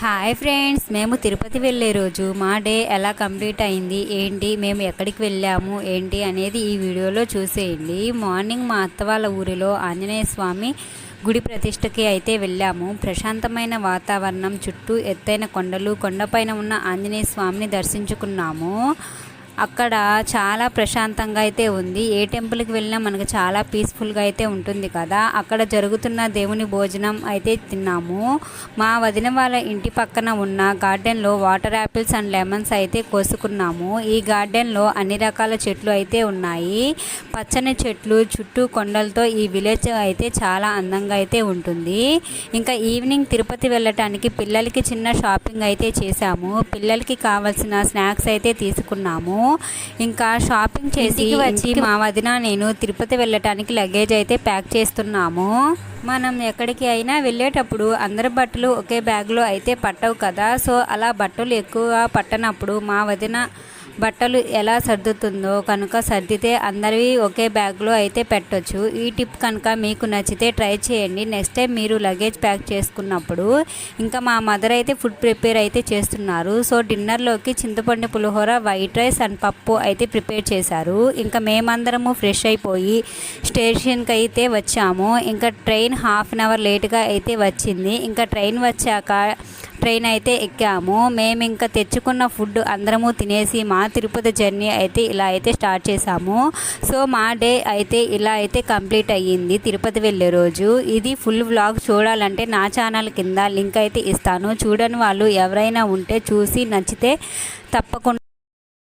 Hi friends మేము తిరుపతి వెళ్ళే రోజు మా డే ఎలా కంప్లీట్ అయింది? ఏంటి? మేము ఎక్కడికి వెళ్ళాము? ఏంటి? అనేది ఈ వీడియోలో చూసేయండి. మార్నింగ్ మా అత్త వాళ్ళ ఊరిలో ఆంజనేయ స్వామి గుడి ప్రతిష్టకి అయితే వెళ్ళాము. ప్రశాంతమైన వాతావరణం చుట్టూ ఎత్తైన కొండలు కొండపైన ఉన్న ఆంజనేయ స్వామిని దర్శించుకున్నాము. అక్కడ చాలా ప్రశాంతంగా అయితే ఉంది. ఏ టెంపుల్కి వెళ్ళినా మనకు చాలా పీస్ఫుల్గా అయితే ఉంటుంది కదా. అక్కడ జరుగుతున్న దేవుని భోజనం అయితే తిన్నాము. మా వదిన వాళ్ళ ఇంటి పక్కన ఉన్న గార్డెన్లో వాటర్ యాపిల్స్ అండ్ లెమన్స్ అయితే కోసుకున్నాము. ఈ గార్డెన్లో అన్ని రకాల చెట్లు అయితే ఉన్నాయి. పచ్చని చెట్లు చుట్టూ కొండలతో ఈ విలేజ్ అయితే చాలా అందంగా అయితే ఉంటుంది. ఇంకా ఈవినింగ్ తిరుపతి వెళ్ళటానికి పిల్లలకి చిన్న షాపింగ్ అయితే చేశాము. పిల్లలకి కావాల్సిన స్నాక్స్ అయితే తీసుకున్నాము. ఇంకా షాపింగ్ చేసి వచ్చి మా వదిన నేను తిరుపతి వెళ్ళటానికి లగేజ్ అయితే ప్యాక్ చేస్తున్నాము. మనం ఎక్కడికి అయినా వెళ్ళేటప్పుడు అందరి బట్టలు ఒకే బ్యాగ్లో అయితే పట్టవు కదా. సో అలా బట్టలు ఎక్కువగా పట్టనప్పుడు మా వదిన బట్టలు ఎలా సర్దుతుందో కనుక సర్దితే అందరివి ఒకే బ్యాగ్లో అయితే పెట్టొచ్చు. ఈ టిప్ కనుక మీకు నచ్చితే ట్రై చేయండి. నెక్స్ట్ టైం మీరు లగేజ్ ప్యాక్ చేసుకున్నప్పుడు ఇంకా మా మదర్ అయితే ఫుడ్ ప్రిపేర్ అయితే చేస్తున్నారు. సో డిన్నర్లోకి చింతపండు పులిహోర వైట్ రైస్ అండ్ పప్పు అయితే ప్రిపేర్ చేశారు. ఇంకా మేమందరము ఫ్రెష్ అయిపోయి స్టేషన్కి అయితే వచ్చాము. ఇంకా ట్రైన్ హాఫ్ అన్ అవర్ లేట్గా అయితే వచ్చింది. ఇంకా ట్రైన్ వచ్చాక ట్రైన్ అయితే ఎక్కాము. మేము ఇంకా తెచ్చుకున్న ఫుడ్ అందరము తినేసి మా తిరుపతి జర్నీ అయితే ఇలా అయితే స్టార్ట్ చేసాము సో మా డే అయితే ఇలా అయితే కంప్లీట్ అయ్యింది తిరుపతి వెళ్ళే రోజు. ఇది ఫుల్ వ్లాగ్ చూడాలంటే నా ఛానల్ కింద లింక్ అయితే ఇస్తాను. చూడని వాళ్ళు ఎవరైనా ఉంటే చూసి నచ్చితే తప్పకుండా